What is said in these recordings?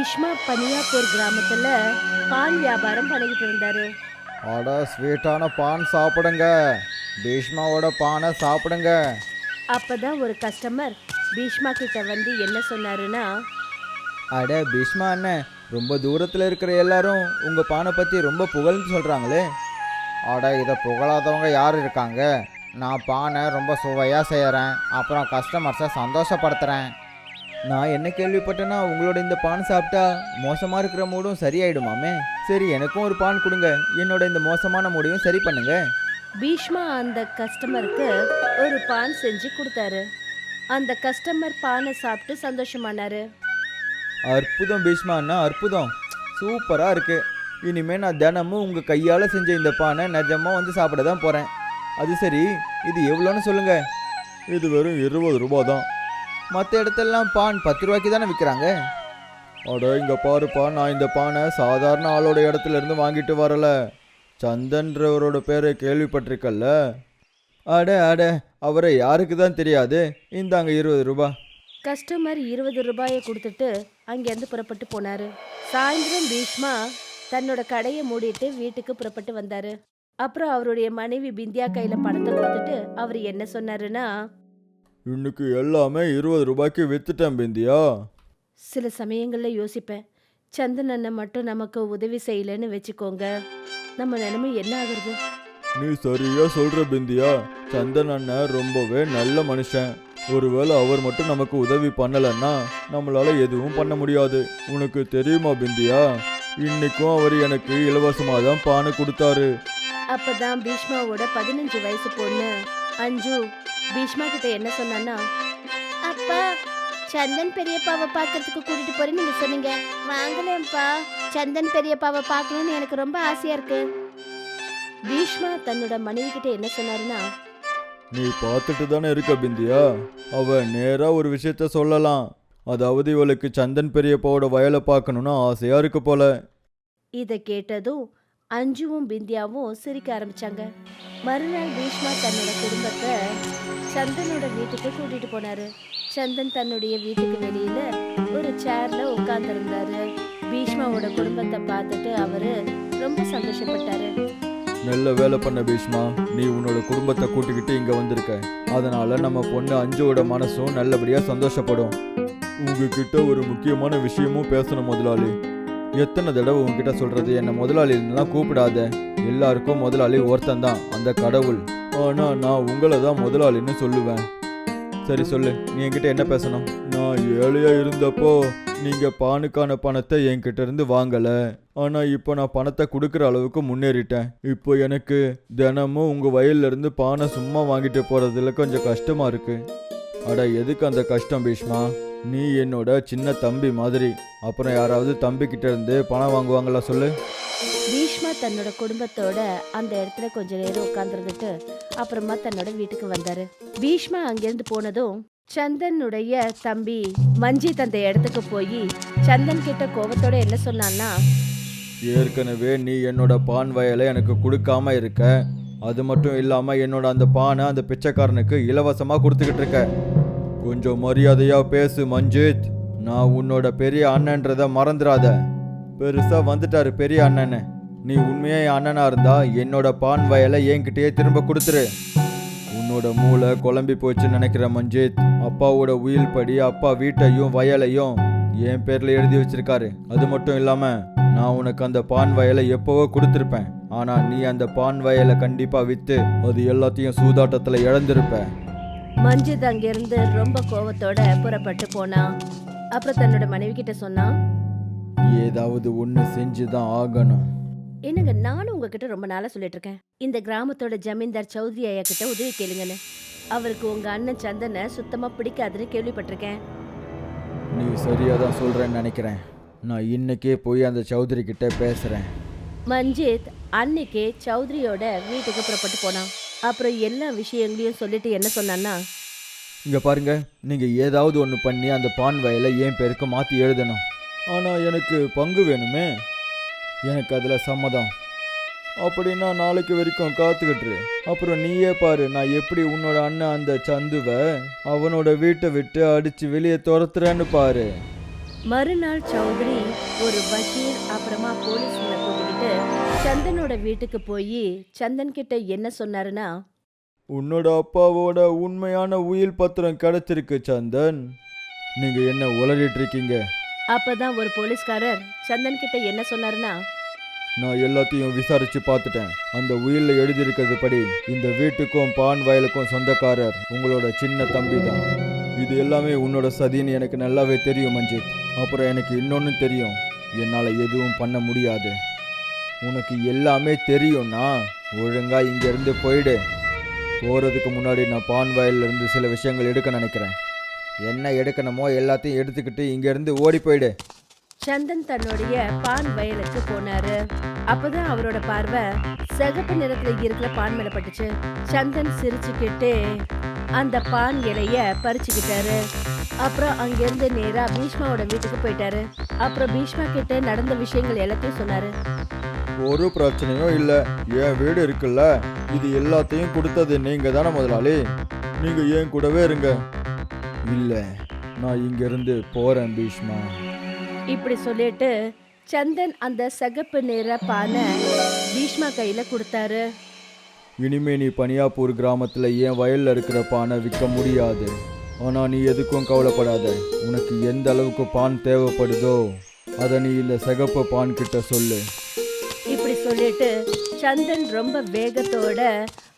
பீஷ்மா பனியாப்பூர் கிராமத்துல பான் வியாபாரம் பண்ணிக்கிட்டு இருந்தாரு. அட ஸ்வீட்டான பான் சாப்பிடுங்க. பீஷ்மாவோட பானை சாப்பிடுங்க. அப்பதான் ஒரு கஸ்டமர் பீஷ்மா கிட்ட வந்து என்ன சொன்னாருன்னா அட பீஷ்மா அண்ணன் ரொம்ப தூரத்தில் இருக்கிற எல்லாரும் உங்கள் பானை பற்றி ரொம்ப புகழ்ந்து சொல்கிறாங்களே அட இதை புகழாதவங்க யார் இருக்காங்க? நான் பானை ரொம்ப சுவையாக செய்கிறேன் அப்புறம் கஸ்டமர்ஸை சந்தோஷப்படுத்துகிறேன் நான் என்ன கேள்விப்பட்டேன்னா உங்களோட இந்த பான் சாப்பிட்டா மோசமாக இருக்கிற மூடும் சரியாயிடுமாமே? சரி எனக்கும் ஒரு பான் கொடுங்க. என்னோட இந்த மோசமான மூடையும் சரி பண்ணுங்க. பீஷ்மா அந்த கஸ்டமருக்கு ஒரு பான் செஞ்சு கொடுத்தாரு. அந்த கஸ்டமர் பானை சாப்பிட்டு சந்தோஷமானாரு. அற்புதம் பீஷ்மா அண்ணா அற்புதம். சூப்பராக இருக்கு. இனிமே நான் தினமும் உங்கள் கையால் செஞ்ச இந்த பானை நிஜமாக வந்து சாப்பிட தான் போகிறேன் அது சரி இது எவ்வளோன்னு சொல்லுங்க. இது வெறும் இருபது ரூபா தான் மற்ற இடத்துலலாம் பான் பத்து ரூபாய்க்கு தானே விற்கிறாங்க அட இங்கே பாருப்பா நான் இந்த பானை சாதாரண ஆளோட இடத்துல இருந்து வாங்கிட்டு வரல. சந்தன்றவரோட பேரை கேள்விப்பட்டிருக்கல்ல? அட அட அவரை யாருக்கு தான் தெரியாது? இந்தாங்க இருபது ரூபாய் கஸ்டமர் இருபது ரூபாயை கொடுத்துட்டு அங்கேருந்து புறப்பட்டு போனாரு. சாயந்தரம் பீஷ்மா தன்னோட கடையை மூடிட்டு வீட்டுக்கு புறப்பட்டு வந்தாரு. அப்புறம் அவருடைய மனைவி பிந்தியா கையில பணத்தை கொடுத்துட்டு அவர் என்ன சொன்னாருன்னா இன்னைக்கு எல்லாமே இருபது ரூபாய்க்கு வித்துட்டேன் பிந்தியா? சில சமயங்கள்ல யோசிப்பேன். சந்தன் அண்ணன் மட்டும் நமக்கு உதவி செய்யலைன்னு வச்சுக்கோங்க. நம்ம நிலைமை என்ன ஆகுறது? நீ சரியா சொல்ற பிந்தியா. சந்தன் அண்ணன் ரொம்பவே நல்ல மனுஷன். ஒருவேளை அவர் மட்டும் நமக்கு உதவி பண்ணலன்னா நம்மளால எதுவும் பண்ண முடியாது. உனக்கு தெரியுமா பிந்தியா? இன்னைக்கும் அவர் எனக்கு இலவசமா தான் பானை கொடுத்தாரு. அப்பதான் பீஷ்மாவோட பதினஞ்சு வயசு பொண்ணு. அஞ்சு. பீஷ்மா கிட்ட என்ன சொன்னான்னா அப்பா சந்தன் பெரியப்பாவை பார்க்கறதுக்கு கூட்டிட்டு போறேன்னு நீங்க சொன்னீங்க. வாங்கலேன்ப்பா. சந்தன் பெரியப்பாவை பார்க்கணும்னு எனக்கு ரொம்ப ஆசையா இருக்கு. பீஷ்மா தன்னோட மனைவி கிட்ட என்ன சொன்னாருன்னா நீ பார்த்துட்டு தானே இருக்க பிந்தியா? அவ நேரா ஒரு விஷயத்த சொல்லலாம். அதாவது இவளுக்கு சந்தன் பெரியப்பாவோட வயலை பார்க்கணும்னு ஆசையா இருக்கு போல. இதை கேட்டதும் அஞ்சுவும் பிந்தியாவும் சிரிக்க ஆரம்பிச்சாங்க. மறுநாள் பீஷ்மா தன்னோட குடும்பத்தை சந்தனோட வீட்டுக்கு கூட்டிட்டு போனாரு. சந்தன் தன்னுடைய வீட்டுக்கு வெளியில ஒரு சேர்ல உட்கார்ந்துருந்தாரு. பீஷ்மாவோட குடும்பத்தை பார்த்துட்டு அவரு ரொம்ப சந்தோஷப்பட்டாரு. நல்ல வேலை பண்ண பீஷ்மா. நீ உன்னோட குடும்பத்தை கூட்டிக்கிட்டு இங்க வந்திருக்க. அதனால நம்ம பொண்ணு அஞ்சுவோட மனசும் நல்லபடியா சந்தோஷப்படும். உங்ககிட்ட ஒரு முக்கியமான விஷயமும் பேசணும் முதலாளி. எத்தனை தடவை உங்ககிட்ட சொல்றது? என்ன முதலாளிலாம் கூப்பிடாத. எல்லாருக்கும் முதலாளி ஒருத்தன் தான் அந்த கடவுள். ஆனா நான் உங்களை தான் முதலாளின்னு சொல்லுவேன். சரி சொல்லு. நீ என்கிட்ட என்ன பேசணும்? நான் ஏழையா இருந்தப்போ நீங்க பானுக்கான பணத்தை என்கிட்ட இருந்து வாங்கல. ஆனா இப்போ நான் பணத்தை கொடுக்குற அளவுக்கு முன்னேறிட்டேன். இப்போ எனக்கு தினமும் உங்க வயல்ல இருந்து பானை சும்மா வாங்கிட்டு போறதுல கொஞ்சம் கஷ்டமா இருக்கு. அட எதுக்கு அந்த கஷ்டம் பீஷ்மா? நீ என்னோட சின்ன தம்பி மாதிரி. அப்புறம் யாராவது தம்பி கிட்ட இருந்து பணம் வாங்குவாங்களா சொல்லு? பீஷ்மா தன்னோட குடும்பத்தோட அந்த இடத்துல கொஞ்ச நேரம் உட்கார்ந்துருந்துட்டு அப்புறமா தன்னோட வீட்டுக்கு வந்தாரு. பீஷ்மா அங்கிருந்து போனதும் சந்தனுடைய தம்பி மஞ்சித் அந்த இடத்துக்கு போய் சந்தன் கிட்ட கோவத்தோட என்ன சொன்னான்னா ஏற்கனவே நீ என்னோட பான் வயலை எனக்கு கொடுக்காம இருக்க. அது மட்டும் இல்லாம என்னோட அந்த பானை அந்த பிச்சைக்காரனுக்கு இலவசமா கொடுத்துக்கிட்டு இருக்க. கொஞ்சம் மரியாதையா பேசு மஞ்சித். நான் உன்னோட பெரிய அண்ணன்றத மறந்துடாத பெருசா வந்துட்டாரு பெரிய அண்ணன். நீ உண்மையா என் அண்ணனா இருந்தா என்னோட பான் வயலை என்கிட்டயே திரும்ப கொடுத்துரு. உன்னோட மூளை குழம்பி போச்சுன்னு நினைக்கிற மஞ்சித் அப்பாவோட உயில் படி அப்பா வீட்டையும் வயலையும் என் பேர்ல எழுதி வச்சிருக்காரு. அது மட்டும் இல்லாம நான் உனக்கு அந்த பான் வயலை எப்பவோ கொடுத்துருப்பேன். ஆனா நீ அந்த பான் வயலை கண்டிப்பா வித்து அது எல்லாத்தையும் சூதாட்டத்துல இழந்திருப்ப. மஞ்சித் அங்கிருந்து ரொம்ப கோவத்தோட புறப்பட்டு போனான் அப்புறம் தன்னோட மனைவி கிட்ட சொன்னான் ஏதாவது ஒன்று செஞ்சுதான் ஆகணும். என்னங்க நானும் உங்ககிட்ட ரொம்ப நாளா சொல்லிட்டு இருக்கேன். இந்த கிராமத்தோட ஜமீன்தார் சௌத்ரி ஐயா கிட்ட உதவி கேளுங்கன்னு. அவருக்கு உங்க அண்ணன் சந்தனை சுத்தமா பிடிக்காதுன்னு கேள்விப்பட்டிருக்கேன். நீ சரியா தான் சொல்றேன்னு நினைக்கிறேன். நான் இன்னைக்கே போய் அந்த சௌத்ரி கிட்ட பேசுறேன். மஞ்சித் அன்னைக்கே சௌத்ரியோட வீட்டுக்கு புறப்பட்டு போனான். அப்புறம் எல்லா விஷயங்களையும் சொல்லிட்டு என்ன சொன்னான்னா? இங்க பாருங்க நீங்க ஏதாவது ஒன்று பண்ணி அந்த பான் வயலை என் பேருக்கு மாத்தி எழுதணும்? ஆனா எனக்கு பங்கு வேணுமே. எனக்கு அதுல சம்மதம். அப்படின்னா நாளைக்கு வரைக்கும் காத்துக்கிட்டு அப்புறம் நீயே பாரு நான் எப்படி உன்னோட அண்ணன் அந்த சந்துவை அவனோட வீட்டை விட்டு அடிச்சு வெளியே துரத்துறேன்னு பாரு. மறுநாள் சௌத்ரி ஒரு வக்கீல் அப்புறமா போலீஸ்களை கூட்டிக்கிட்டு சந்தனோட வீட்டுக்கு போய் சந்தன் கிட்ட என்ன சொன்னாருன்னா உன்னோட அப்பாவோட உண்மையான உயில் பத்திரம் கிடைச்சிருக்கு சந்தன். நீங்க என்ன உளறிட்டு இருக்கீங்க? அப்பதான் ஒரு போலீஸ்காரர் சந்தன் கிட்ட என்ன சொன்னாருன்னா நான் எல்லாத்தையும் விசாரிச்சு பார்த்துட்டேன். அந்த உயில்ல எழுதியிருக்கிறது படி இந்த வீட்டுக்கும் பான் வயலுக்கும் சொந்தக்காரர் உங்களோட சின்ன தம்பி தான். இது எல்லாமே உன்னோட சதின்னு எனக்கு நல்லாவே தெரியும் மஞ்சித். அப்புறம் எனக்கு இன்னொன்று தெரியும். என்னால் எதுவும் பண்ண முடியாது. உனக்கு எல்லாமே தெரியும்னா ஒழுங்காக இங்கேருந்து போயிடு. போகிறதுக்கு முன்னாடி நான் பான் வயல்ல இருந்து சில விஷயங்கள் எடுக்க நினைக்கிறேன். என்ன எடுக்கணுமோ எல்லாத்தையும் எடுத்துக்கிட்டு இங்கேருந்து ஓடி போயிடு. சந்தன் தன்னுடைய பான் வயலுக்கு போனாரு. அப்பதான் அவரோட பார்வை சிகப்பு நிறத்துல இருக்கிற பான் மேல பட்டுச்சு. சந்தன் சிரிச்சுக்கிட்டு அந்த பான் இலைய பறிச்சுக்கிட்டாரு. அப்புறம் அங்கிருந்து நேரா பீஷ்மாவோட வீட்டுக்கு போயிட்டாரு. அப்புறம் பீஷ்மா கிட்ட நடந்த விஷயங்கள் எல்லாத்தையும் சொன்னாரு. ஒரு பிரச்சனையும் இல்லை. என் வீடு இருக்குல்ல. இது எல்லாத்தையும் கொடுத்தது நீங்க தானே முதலாளி? நீங்க ஏன் கூடவே இருங்க. இல்லை நான் இங்கிருந்து போறேன் பீஷ்மா. இப்படி சொல்லிட்டு சந்தன் அந்த சிகப்பு நிற பானை பீஷ்மா கையில கொடுத்தாரு. இனிமே நீ பனியாப்பூர் கிராமத்தில் என் வயல்ல இருக்கிற பானை விற்க முடியாது. ஆனா நீ எதுக்கும் கவலைப்படாத. உனக்கு எந்த அளவுக்கு பான் தேவைப்படுதோ அதை நீ இந்த சிகப்பு பான் கிட்ட சொல்லு. சொல்லிட்டு சந்தன் ரொம்ப வேகத்தோட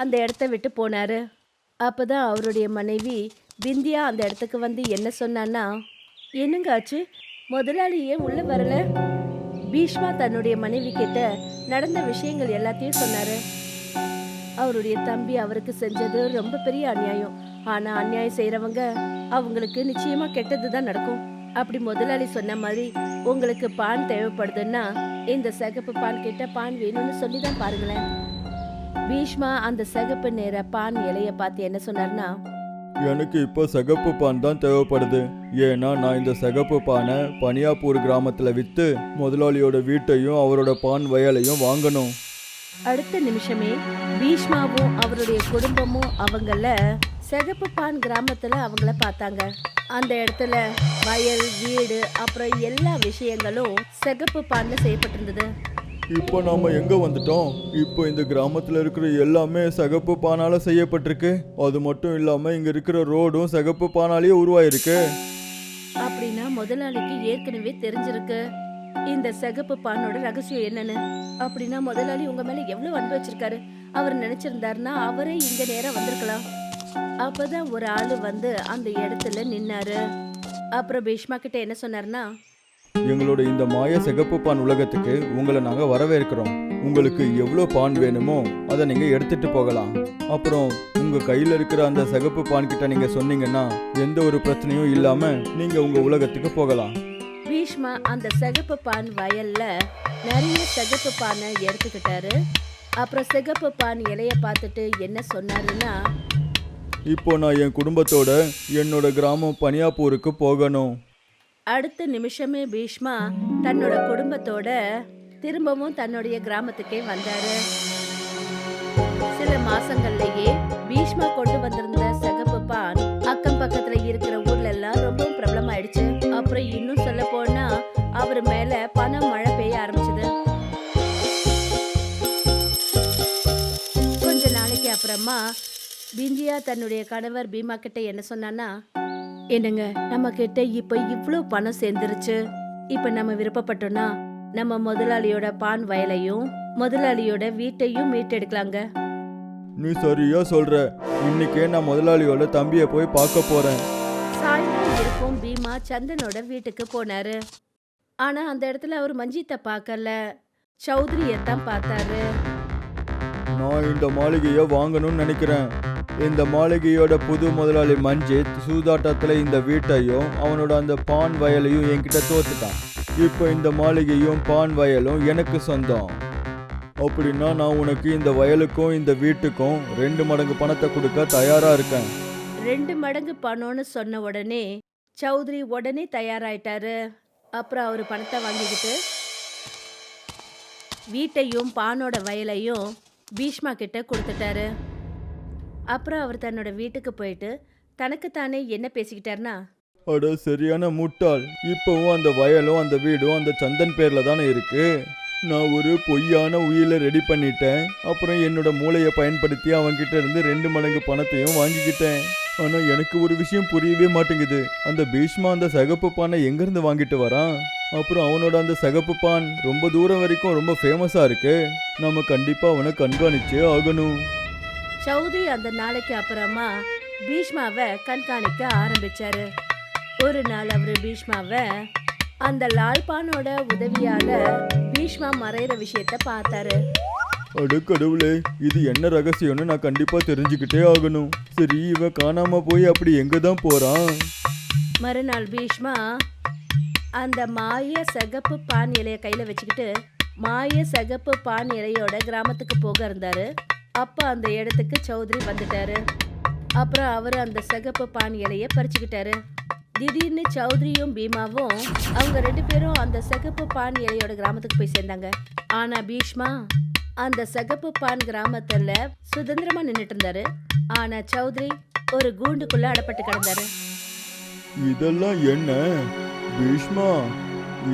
அந்த இடத்த விட்டு போனார். அப்போ தான் அவருடைய மனைவி பிந்தியா அந்த இடத்துக்கு வந்து என்ன சொன்னான்னா என்னங்க ஆச்சு? முதலாளி ஏன் உள்ள வரல? பீஷ்மா தன்னுடைய மனைவி கிட்ட நடந்த விஷயங்கள் எல்லாத்தையும் சொன்னாரு. அவருடைய தம்பி அவருக்கு செஞ்சது ரொம்ப பெரிய அநியாயம். ஆனா அநியாயம் செய்யறவங்க அவங்களுக்கு நிச்சயமா கெட்டது தான் நடக்கும். அப்படி முதலாளி சொன்ன மாதிரி உங்களுக்கு பான் தேவைப்படுதுன்னா இந்த சிகப்பு பான் கிட்ட பான் வேணும்னு சொல்லி தான் பாருங்களேன். பீஷ்மா அந்த சிகப்பு நேர பான் இலைய பார்த்து என்ன சொன்னார்னா எனக்கு இப்போ சிகப்பு பான் தான் தேவைப்படுது. ஏன்னா நான் இந்த சிகப்பு பானை பனியாப்பூர் கிராமத்தில் விற்று முதலாளியோட வீட்டையும் அவரோட பான் வயலையும் வாங்கணும். அடுத்த நிமிஷமே பீஷ்மாவும் அவருடைய குடும்பமும் அவங்கள சிகப்பு பான் கிராமத்துல அவங்கள பார்த்தாங்க. அந்த இடத்துல வயல் வீடு அப்புறம் எல்லா விஷயங்களும் சிகப்பு பான்ல செய்யப்பட்டிருந்தது. இப்போ நாம எங்க வந்துட்டோம்? இப்போ இந்த கிராமத்துல இருக்கிற எல்லாமே சிகப்பு பானால செய்யப்பட்டிருக்கு. அது மட்டும் இல்லாம இங்க இருக்கிற ரோடும் சிகப்பு பானாலேயே உருவாயிருக்கு. அப்படின்னா முதலாளிக்கு ஏற்கனவே தெரிஞ்சிருக்கு. இந்த சிகப்பு பானோட ரகசியம் என்னன்னு. அப்படின்னா முதலாளி உங்க மேல எவ்வளவு அன்பு வச்சிருக்காரு? அவர் நினைச்சிருந்தாருன்னா அவரே இங்க நேரா வந்திருக்கலாம். அப்பதான் ஒரு ஆளு வந்து அந்த இடத்துல நின்னாரு. அப்புறம் பீஷ்மா கிட்ட என்ன சொன்னாருன்னா எங்களோட இந்த மாய சிகப்பு பான் உலகத்துக்கு உங்களை நாங்க வரவேற்கிறோம். உங்களுக்கு எவ்வளோ பான் வேணுமோ அதை நீங்க எடுத்துட்டு போகலாம். அப்புறம் உங்க கையில இருக்கிற அந்த சிகப்பு பான் கிட்ட நீங்க சொன்னீங்கன்னா எந்த ஒரு பிரச்சனையும் இல்லாம நீங்க உங்க உலகத்துக்கு போகலாம். பீஷ்மா அந்த சிகப்பு பான் வயல்ல நிறைய சிகப்பு பானை எடுத்துக்கிட்டாரு. அப்புறம் சிகப்பு பான் இலைய பார்த்துட்டு என்ன சொன்னாருன்னா இப்போ நான் என் குடும்பத்தோட என்னோட கிராமம் பனியாப்பூருக்கு போகணும். அடுத்த நிமிஷமே பீஷ்மா தன்னோட குடும்பத்தோட திரும்பவும் தன்னுடைய கிராமத்துக்கே வந்தாரு. சில மாசங்கள்லயே பீஷ்மா கொண்டு வந்திருந்த சகப்பு பான் அக்கம் பக்கத்துல இருக்கிற ஊர்ல எல்லாம் ரொம்பவும் பிரபலமாயிடுச்சு. அப்புறம் இன்னும் சொல்ல போனா அவர் மேல பணம் மழை பெய்ய ஆரம்பிச்சது. கொஞ்ச நாளைக்கு அப்புறமா பிந்தியா தன்னுடைய கணவர் பீமா கிட்ட என்ன சொன்னான்னா என்னங்க நம்ம கிட்ட இப்ப இவ்ளோ பணம் சேர்ந்துருச்சு. இப்ப நம்ம விருப்பப்பட்டோம்னா நம்ம முதலாளியோட பான் வயலையும் முதலாளியோட வீட்டையும் மீட்டெடுக்கலாங்க. நீ சரியா சொல்ற. இன்னைக்கே நான் முதலாளியோட தம்பியை போய் பார்க்க போறேன். சாயந்தரம் இருக்கும் பீமா சந்தனோட வீட்டுக்கு போனாரு. ஆனா அந்த இடத்துல அவர் மஞ்சித்தை பார்க்கல. சௌத்ரியை தான் பார்த்தாரு. நான் இந்த மாளிகையை வாங்கணும்னு நினைக்கிறேன். இந்த மாளிகையோட புது முதலாளி மஞ்சித் சூதாட்டத்தில் இந்த வீட்டையும் அவனோட அந்த பான் வயலையும் என்கிட்ட தோத்துட்டான். இப்போ இந்த மாளிகையும் பான் வயலும் எனக்கு சொந்தம். அப்படின்னா நான் உனக்கு இந்த வயலுக்கும் இந்த வீட்டுக்கும் ரெண்டு மடங்கு பணத்தை கொடுக்க தயாரா இருக்கேன். ரெண்டு மடங்கு பணம்னு சொன்ன உடனே சௌத்ரி உடனே தயாராயிட்டாரு. அப்புறம் அவர் பணத்தை வாங்கிக்கிட்டு வீட்டையும் பானோட வயலையும் பீஷ்மா கிட்ட கொடுத்துட்டாரு. அப்புறம் அவர் தன்னோட வீட்டுக்கு போயிட்டு தனக்குத்தானே என்ன பேசிக்கிட்டாருன்னா அட சரியான முட்டாள். இப்போவும் அந்த வயலும் அந்த வீடும் அந்த சந்தன் பேர்ல தானே இருக்கு? நான் ஒரு பொய்யான உயிரை ரெடி பண்ணிட்டேன். அப்புறம் என்னோட மூளையை பயன்படுத்தி அவன்கிட்ட இருந்து ரெண்டு மடங்கு பணத்தையும் வாங்கிக்கிட்டேன். ஆனால் எனக்கு ஒரு விஷயம் புரியவே மாட்டேங்குது. அந்த பீஷ்மா அந்த சகப்பு பானை எங்கேருந்து வாங்கிட்டு வரான்? அப்புறம் அவனோட அந்த சகப்பு பான் ரொம்ப தூரம் வரைக்கும் ரொம்ப ஃபேமஸாக இருக்கு. நம்ம கண்டிப்பாக அவனை கண்காணிச்சே ஆகணும். சௌத்ரி அந்த நாளைக்கு அப்புறமா பீஷ்மாவை கண்காணிக்க ஆரம்பிச்சாரு. ஒரு நாள் அவரு பீஷ்மாவை அந்த லால்பானோட உதவியால பீஷ்மா மறையிற விஷயத்த பார்த்தாரு. அட கடவுளே இது என்ன ரகசியம்னு நான் கண்டிப்பா தெரிஞ்சுக்கிட்டே ஆகணும். சரி இவன் காணாம போய் அப்படி எங்க தான் போறான் மறுநாள் பீஷ்மா அந்த மாய சகப்பு பான் இலைய கையில வச்சுக்கிட்டு மாய சகப்பு பான் இலையோட கிராமத்துக்கு போக இருந்தாரு. அப்போ அந்த இடத்துக்கு சௌத்ரி வந்துட்டாரு. அப்புறம் அவர் அந்த சிகப்பு பான் இலைய பறிச்சுக்கிட்டாரு. திடீர்னு சௌத்ரியும் பீமாவும் அவங்க ரெண்டு பேரும் அந்த சிகப்பு பான் இலையோட கிராமத்துக்கு போய் சேர்ந்தாங்க. ஆனா பீஷ்மா அந்த சகப்பு பான் கிராமத்துல சுதந்திரமா நின்றுட்டு இருந்தாரு. ஆனா சௌத்ரி ஒரு கூண்டுக்குள்ள அடப்பட்டு கிடந்தாரு. இதெல்லாம் என்ன? பீஷ்மா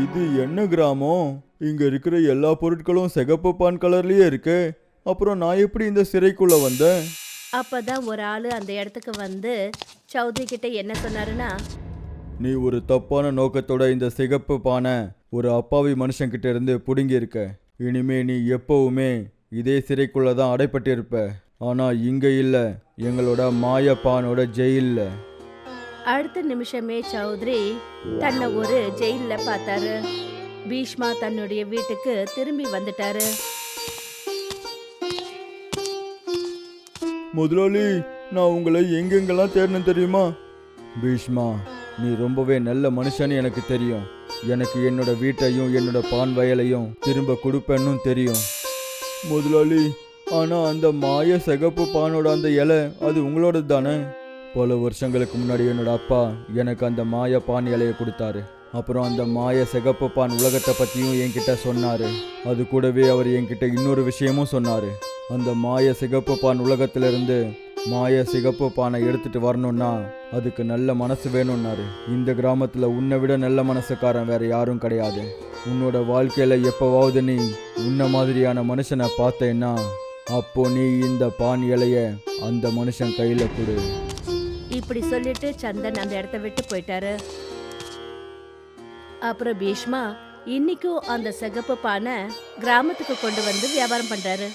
இது என்ன கிராமம்? இங்க இருக்கிற எல்லா பொருட்களும் சிகப்பு பான் கலர்லயே இருக்கு. அப்புறம் நான் எப்படி இந்த சிறைக்குள்ள வந்தேன்? அப்பதான் ஒரு ஆளு அந்த இடத்துக்கு வந்து சௌத்ரி கிட்ட என்ன சொன்னாருன்னா நீ ஒரு தப்பான நோக்கத்தோட இந்த சிகப்பு பானை ஒரு அப்பாவி மனுஷன்கிட்ட இருந்து புடுங்கி இருக்க இனிமே நீ எப்பவுமே இதே சிறைக்குள்ள தான் அடைப்பட்டிருப்ப. ஆனா இங்க இல்ல. எங்களோட மாயப்பானோட ஜெயில்ல. அடுத்த நிமிஷமே சௌத்ரி தன்னை ஒரு ஜெயில்ல பார்த்தாரு. பீஷ்மா தன்னுடைய வீட்டுக்கு திரும்பி வந்துட்டாரு. முதலாளி நான் உங்களை எங்கெங்கெல்லாம் தேடணும் தெரியுமா? பீஷ்மா நீ ரொம்பவே நல்ல மனுஷன்னு எனக்கு தெரியும். எனக்கு என்னோட வீட்டையும் என்னோட பான் வயலையும் திரும்ப கொடுப்பேன்னு தெரியும். முதலாளி ஆனால் அந்த மாய சிகப்பு பானோட அந்த இலை அது உங்களோடது தானே? பல வருஷங்களுக்கு முன்னாடி என்னோட அப்பா எனக்கு அந்த மாய பான் இலையை கொடுத்தாரு. அப்புறம் அந்த மாய சிகப்புப்பான் உலகத்தை பற்றியும் என்கிட்ட சொன்னார். அது கூடவே அவர் என்கிட்ட இன்னொரு விஷயமும் சொன்னார். அந்த மாய சிகப்புப்பான் உலகத்திலிருந்து மாய சிகப்பு பானை எடுத்துட்டு வரணும்னா அதுக்கு நல்ல மனசு வேணும்னாரு. இந்த கிராமத்தில் உன்னை விட நல்ல மனசுக்காரன் வேற யாரும் கிடையாது. உன்னோட வாழ்க்கையில் எப்போவாவது நீ உன்ன மாதிரியான மனுஷனை பார்த்தேன்னா அப்போ நீ இந்த பான் இலைய அந்த மனுஷன் கையில் கொடு. இப்படி சொல்லிட்டு சந்தன் அந்த இடத்த விட்டு போயிட்டாரு. அப்புறம் பீஷ்மா இன்னைக்கும் அந்த சிகப்பு பானை கிராமத்துக்கு கொண்டு வந்து வியாபாரம் பண்றாரு.